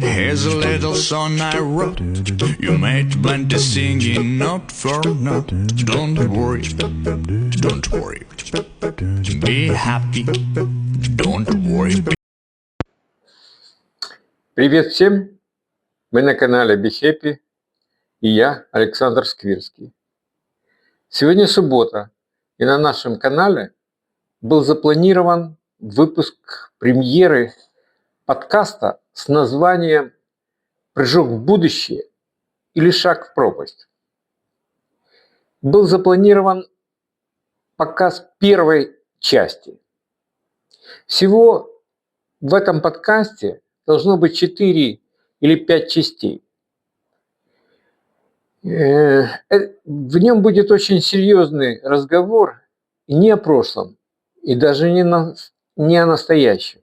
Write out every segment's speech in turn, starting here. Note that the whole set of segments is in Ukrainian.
Here's a little song I wrote. You made plenty singing, not for not. Don't worry, don't worry. Be happy, don't worry. Привет всем! Мы на канале Happy и я, Александр Сквирский. Сегодня суббота, и на нашем канале был запланирован выпуск премьеры подкаста с названием «Прыжок в будущее» или «Шаг в пропасть». Был запланирован показ первой части. Всего в этом подкасте должно быть 4 или 5 частей. Э, э, В нем будет очень серьезный разговор не о прошлом, и даже не, на, не о настоящем,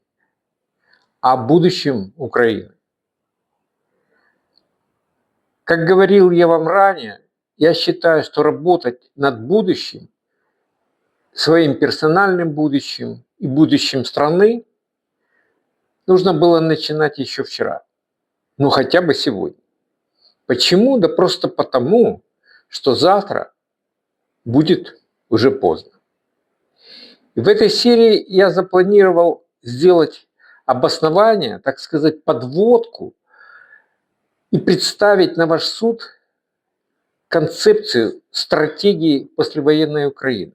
а о будущем Украины. Как говорил я вам ранее, я считаю, что работать над будущим, своим персональным будущим и будущим страны нужно было начинать еще вчера. Ну хотя бы сегодня. Почему? Да просто потому, что завтра будет уже поздно. В этой серии я запланировал сделать обоснование, так сказать, подводку и представить на ваш суд концепцию стратегии послевоенной Украины.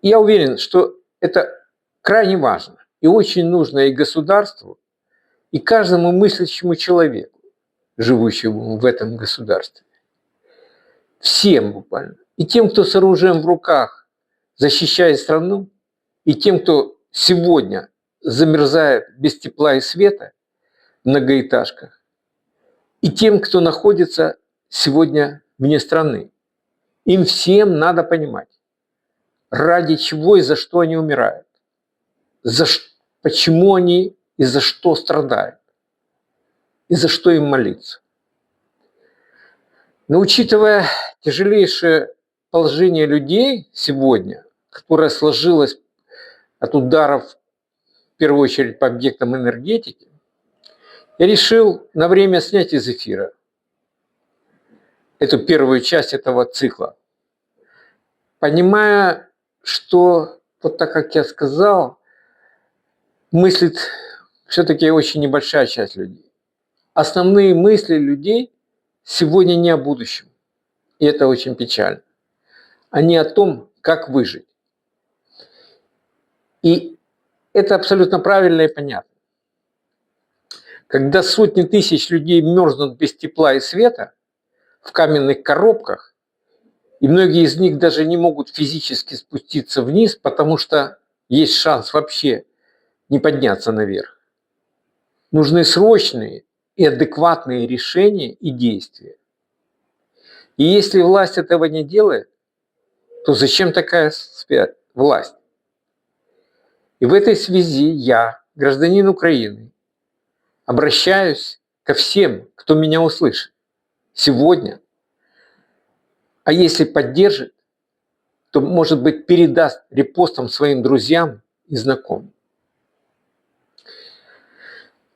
Я уверен, что это крайне важно и очень нужно и государству, и каждому мыслящему человеку, живущему в этом государстве. Всем буквально. И тем, кто с оружием в руках защищает страну, и тем, кто сегодня замерзает без тепла и света в многоэтажках, и тем, кто находится сегодня вне страны. Им всем надо понимать, ради чего и за что они умирают, за ш... почему они и за что страдают, и за что им молиться. Но учитывая тяжелейшее положение людей сегодня, которое сложилось от ударов, в первую очередь, по объектам энергетики, я решил на время снять из эфира эту первую часть этого цикла. Понимая, что, вот так как я сказал, мыслит все-таки очень небольшая часть людей. Основные мысли людей сегодня не о будущем. И это очень печально. Они о том, как выжить. И это абсолютно правильно и понятно. Когда сотни тысяч людей мерзнут без тепла и света в каменных коробках, и многие из них даже не могут физически спуститься вниз, потому что есть шанс вообще не подняться наверх. Нужны срочные и адекватные решения и действия. И если власть этого не делает, то зачем такая власть? И в этой связи я, гражданин Украины, обращаюсь ко всем, кто меня услышит сегодня. А если поддержит, то, может быть, передаст репостом своим друзьям і знайомим.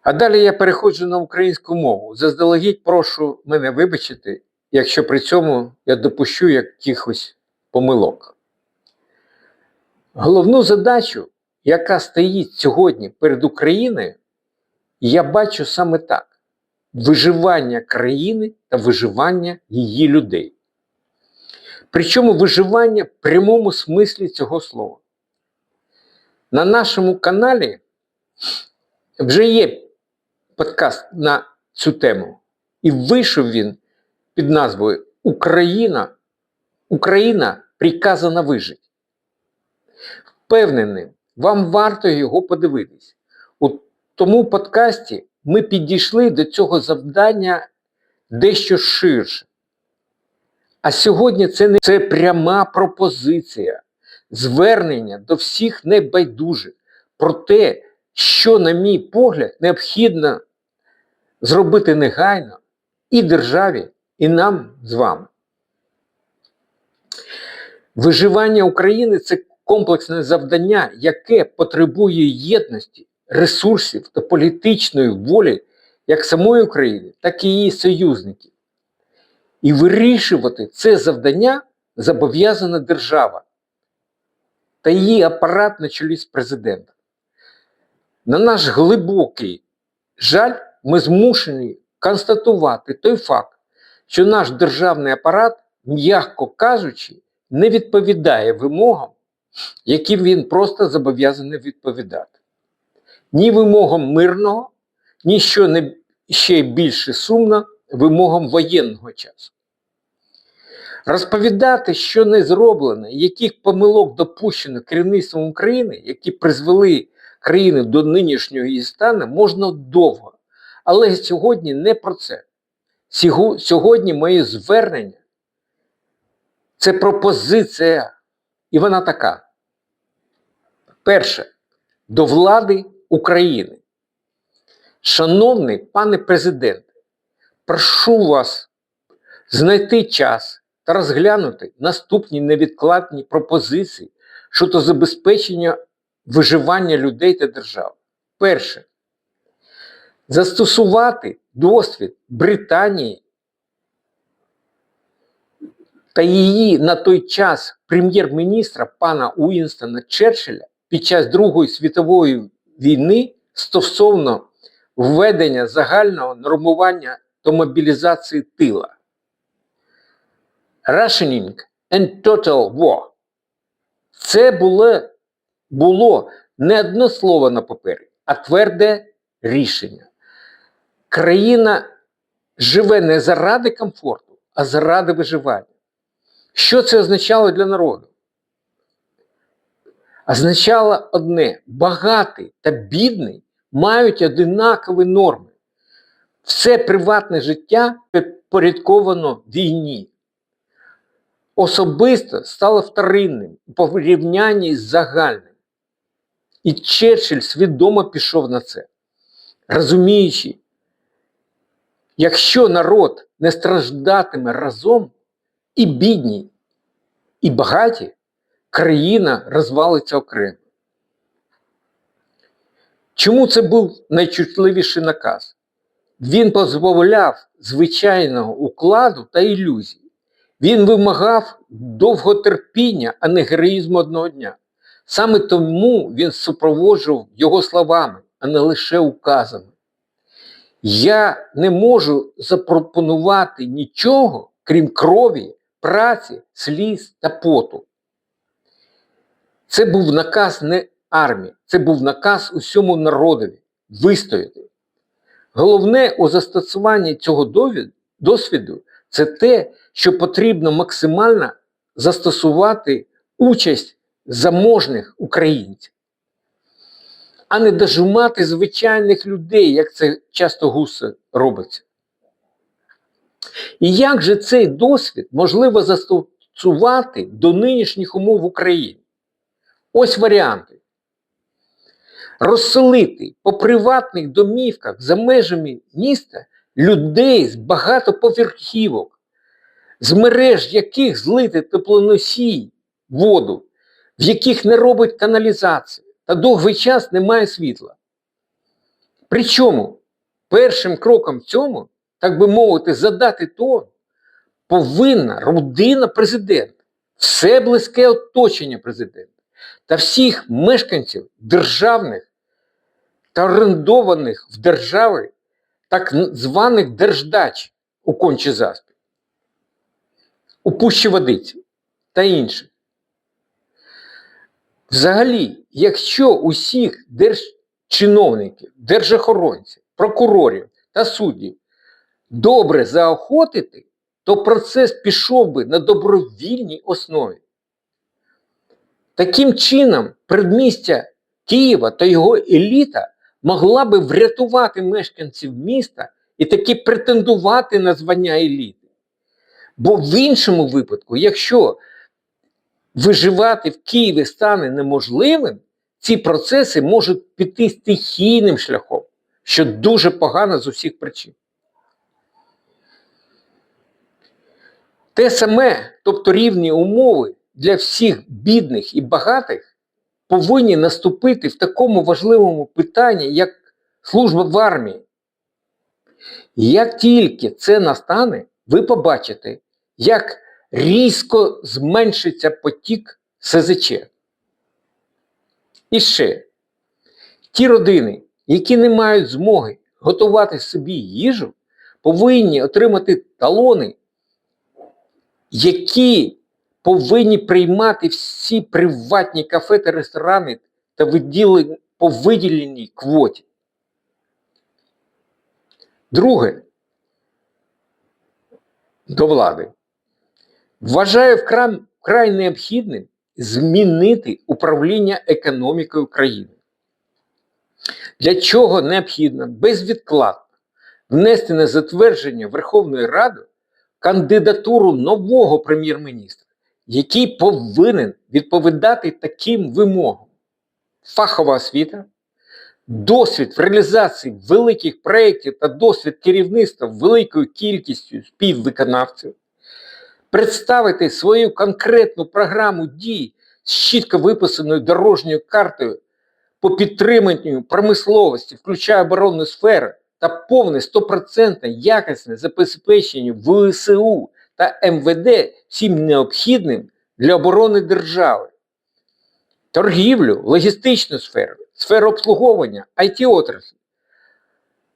А далі я переходжу на українську мову. Заздалегідь прошу мене вибачити, якщо при цьому я допущу якихось помилок. Головну задачу, яка стоїть сьогодні перед Україною, я бачу саме так: виживання країни та виживання її людей. Причому виживання в прямому смислі цього слова. На нашому каналі вже є подкаст на цю тему. І вийшов він під назвою Україна Україна приказана вижити. Впевнений, вам варто його подивитись. У тому подкасті ми підійшли до цього завдання дещо ширше. А сьогодні це не це пряма пропозиція, звернення до всіх небайдужих про те, що, на мій погляд, необхідно зробити негайно і державі, і нам з вами. Виживання України це комплексне завдання, яке потребує єдності, ресурсів та політичної волі як самої України, так і її союзників. І вирішувати це завдання зобов'язана держава та її апарат на чолі з президентом. На наш глибокий жаль, ми змушені констатувати той факт, що наш державний апарат, м'яко кажучи, не відповідає вимогам, яким він просто зобов'язаний відповідати. Ні вимогам мирного, ні що не ще більше сумно, вимогам воєнного часу. Розповідати, що не зроблено, яких помилок допущено керівництвом України, які призвели країну до нинішнього її стану, можна довго. Але сьогодні не про це. Сьогодні моє звернення це пропозиція, і вона така. Перше, до влади України. Шановний пане президенте, прошу вас знайти час та розглянути наступні невідкладні пропозиції щодо забезпечення виживання людей та держав. Перше. Застосувати досвід Британії та її на той час прем'єр-міністра пана Уінстона Черчилля під час Другої світової війни стосовно введення загального нормування та мобілізації тила. Rationing and Total War. Це було, було не одне слово на папері, а тверде рішення. Країна живе не заради комфорту, а заради виживання. Що це означало для народу? Означало одне: багатий та бідний мають одинакові норми. Все приватне життя підпорядковано війні. Особисто стало вторинним у порівнянні з загальним. І Черчилль свідомо пішов на це, розуміючи, якщо народ не страждатиме разом, і бідні, і багаті, країна розвалиться окремо. Чому це був найчутливіший наказ? Він позбавляв звичайного укладу та ілюзій. Він вимагав довготерпіння, а не героїзму одного дня. Саме тому він супроводжував його словами, а не лише указами. Я не можу запропонувати нічого, крім крові, праці, сліз та поту. Це був наказ не армії, це був наказ усьому народові вистояти. Головне у застосуванні цього досвіду це те, що потрібно максимально застосувати участь заможних українців, а не дожимати звичайних людей, як це часто густо робиться. І як же цей досвід можливо застосувати до нинішніх умов в Україні? Ось варіанти. Розселити по приватних домівках за межами міста людей з багатоповерхівок, з мереж яких злити теплоносій воду, в яких не робить каналізацію, та довгий час немає світла. Причому першим кроком в цьому так би мовити, задати тон, повинна родина президента, все близьке оточення президента та всіх мешканців державних та орендованих в держави так званих держдач у кончі заспі, у пущі водиці та інших. Взагалі, якщо усіх держчиновників, держохоронців, прокурорів та суддів добре заохотити, то процес пішов би на добровільній основі. Таким чином, передмістя Києва та його еліта могла би врятувати мешканців міста і таки претендувати на звання еліти. Бо в іншому випадку, якщо виживати в Києві стане неможливим, ці процеси можуть піти стихійним шляхом, що дуже погано з усіх причин. Те саме, тобто рівні умови, для всіх бідних і багатих повинні наступити в такому важливому питанні, як служба в армії. Як тільки це настане, ви побачите, як різко зменшиться потік СЗЧ. І ще ті родини, які не мають змоги готувати собі їжу, повинні отримати талони, які повинні приймати всі приватні кафе та ресторани та по виділеній квоті. Друге, до влади. Вважаю вкрай, вкрай необхідним змінити управління економікою країни. Для чого необхідно безвідкладно внести на затвердження Верховної Ради кандидатуру нового прем'єр-міністра, який повинен відповідати таким вимогам: фахова освіта, досвід в реалізації великих проєктів та досвід керівництва великою кількістю співвиконавців, представити свою конкретну програму дій з чітко виписаною дорожньою картою по підтриманню промисловості, включає оборонну сферу та повне 100% якісне забезпечення ВСУ та МВД всім необхідним для оборони держави, торгівлю, логістичну сферу, сферу обслуговування, it отраслі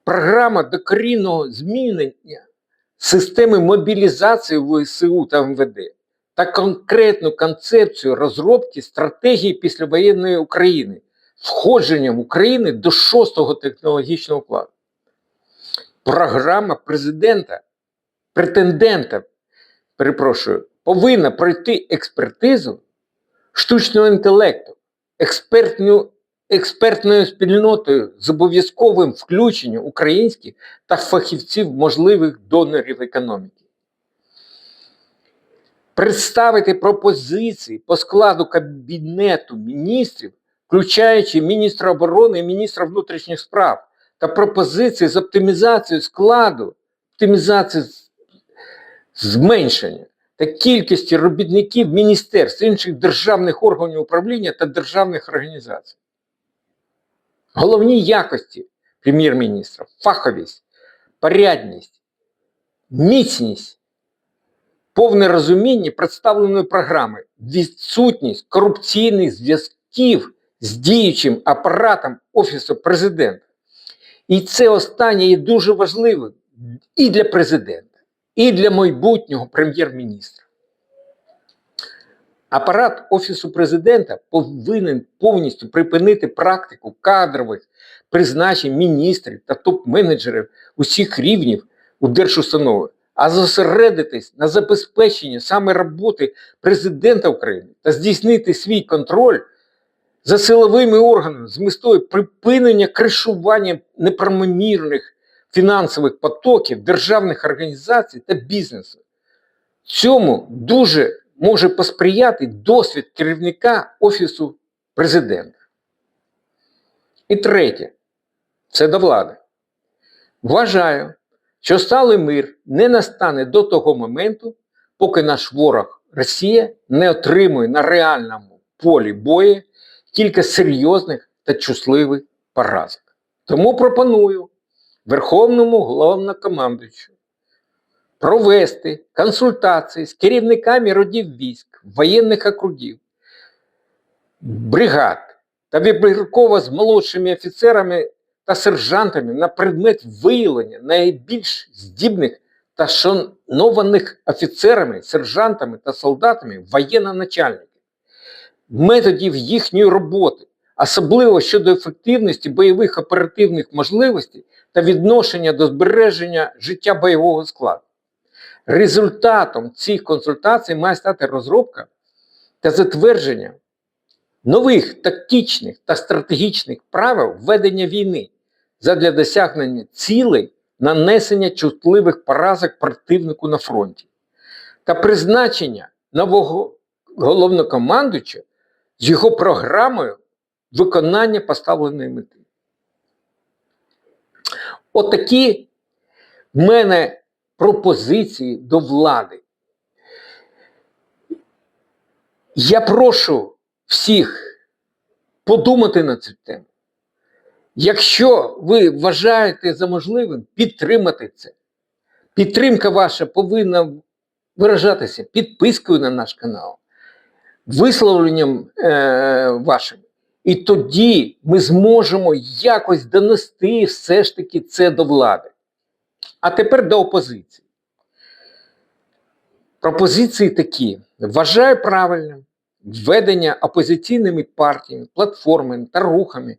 програма докорінного змінення системи мобілізації ВСУ та МВД та конкретну концепцію розробки стратегії післявоєнної України входженням України до шостого технологічного плану. Програма президента, претендента, перепрошую, повинна пройти експертизу штучного інтелекту, експертну, експертною спільнотою з обов'язковим включенням українських та фахівців можливих донорів економіки. Представити пропозиції по складу Кабінету міністрів включаючи міністра оборони і міністра внутрішніх справ та пропозиції з оптимізацією складу, оптимізації зменшення та кількості робітників міністерств, інших державних органів управління та державних організацій. Головні якості прем'єр-міністра фаховість, порядність, міцність, повне розуміння представленої програми, відсутність корупційних зв'язків з діючим апаратом Офісу президента. І це останнє є дуже важливим і для президента, і для майбутнього прем'єр-міністра. Апарат Офісу президента повинен повністю припинити практику кадрових призначень міністрів та топ-менеджерів усіх рівнів у держустанови, а зосередитись на забезпеченні саме роботи президента України та здійснити свій контроль за силовими органами з метою припинення кришування неправомірних фінансових потоків державних організацій та бізнесу. Цьому дуже може посприяти досвід керівника Офісу президента. І третє це до влади. Вважаю, що сталий мир не настане до того моменту, поки наш ворог Росія не отримує на реальному полі бою кілька серйозних та чутливих поразок. Тому пропоную Верховному головнокомандуючу провести консультації з керівниками родів військ, воєнних округів, бригад та вибірково з молодшими офіцерами та сержантами на предмет виявлення найбільш здібних та шанованих офіцерами, сержантами та солдатами воєнно-начальників методів їхньої роботи, особливо щодо ефективності бойових оперативних можливостей та відношення до збереження життя бойового складу. Результатом цих консультацій має стати розробка та затвердження нових тактичних та стратегічних правил ведення війни задля досягнення цілей нанесення чутливих поразок противнику на фронті та призначення нового головнокомандуюча з його програмою виконання поставленої мети. Отакі в мене пропозиції до влади. Я прошу всіх подумати на цю тему. Якщо ви вважаєте за можливим підтримати це, підтримка ваша повинна виражатися підпискою на наш канал, висловленням е, вашим. І тоді ми зможемо якось донести все ж таки це до влади. А тепер до опозиції. Пропозиції такі: вважаю правильним введення опозиційними партіями, платформами та рухами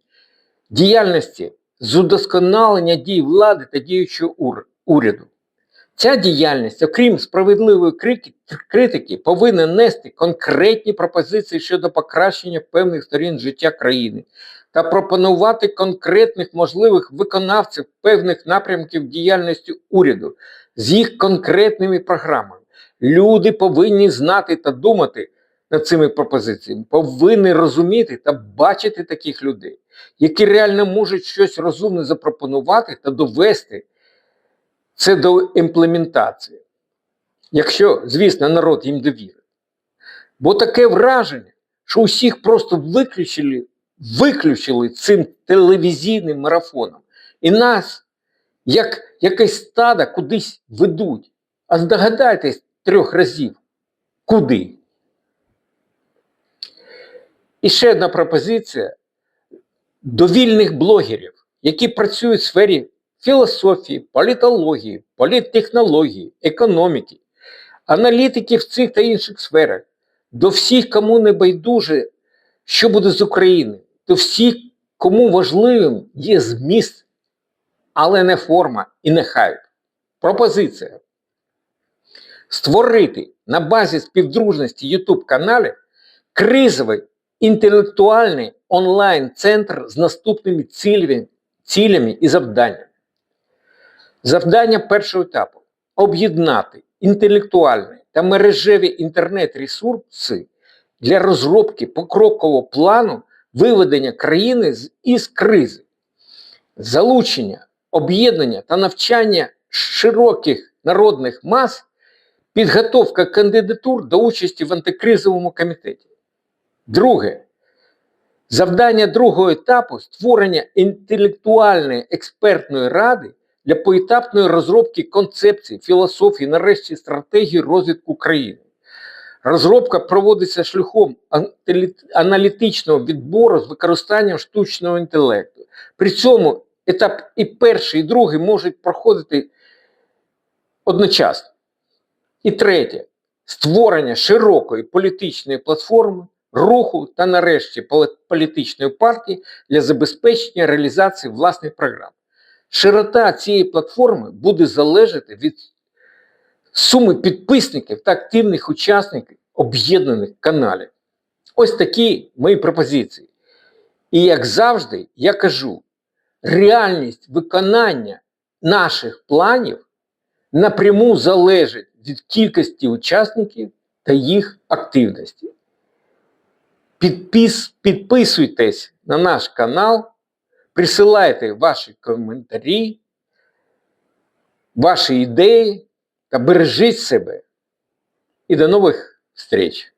діяльності з удосконалення дій влади та діючого уряду. Ця діяльність, окрім справедливої критики, повинна нести конкретні пропозиції щодо покращення певних сторін життя країни та пропонувати конкретних можливих виконавців певних напрямків діяльності уряду з їх конкретними програмами. Люди повинні знати та думати над цими пропозиціями, повинні розуміти та бачити таких людей, які реально можуть щось розумне запропонувати та довести це до імплементації. Якщо, звісно, народ їм довірить. Бо таке враження, що усіх просто виключили, виключили цим телевізійним марафоном. І нас, як якесь стадо, кудись ведуть. А здогадайтесь трьох разів, куди. І ще одна пропозиція до вільних блогерів, які працюють в сфері філософії, політології, політтехнології, економіки, аналітики в цих та інших сферах, до всіх, кому не байдуже, що буде з України, до всіх, кому важливим є зміст, але не форма і не хайп. Пропозиція. Створити на базі співдружності YouTube каналі кризовий інтелектуальний онлайн-центр з наступними цілями, цілями і завданнями. Завдання першого етапу об'єднати інтелектуальні та мережеві інтернет-ресурси для розробки покрокового плану виведення країни із кризи, залучення, об'єднання та навчання широких народних мас, підготовка кандидатур до участі в антикризовому комітеті. Друге. Завдання другого етапу створення інтелектуальної експертної ради для поетапної розробки концепції, філософії, нарешті стратегії розвитку країни. Розробка проводиться шляхом аналітичного відбору з використанням штучного інтелекту. При цьому етап і перший, і другий можуть проходити одночасно. І третє створення широкої політичної платформи, руху та нарешті політичної партії для забезпечення реалізації власних програм. Широта цієї платформи буде залежати від суми підписників та активних учасників об'єднаних каналів. Ось такі мої пропозиції. І як завжди, я кажу, реальність виконання наших планів напряму залежить від кількості учасників та їх активності. Підпис, Підписуйтесь на наш канал. Присилайте ваші коментарі, ваші ідеї та бережіть себе. І до нових встреч!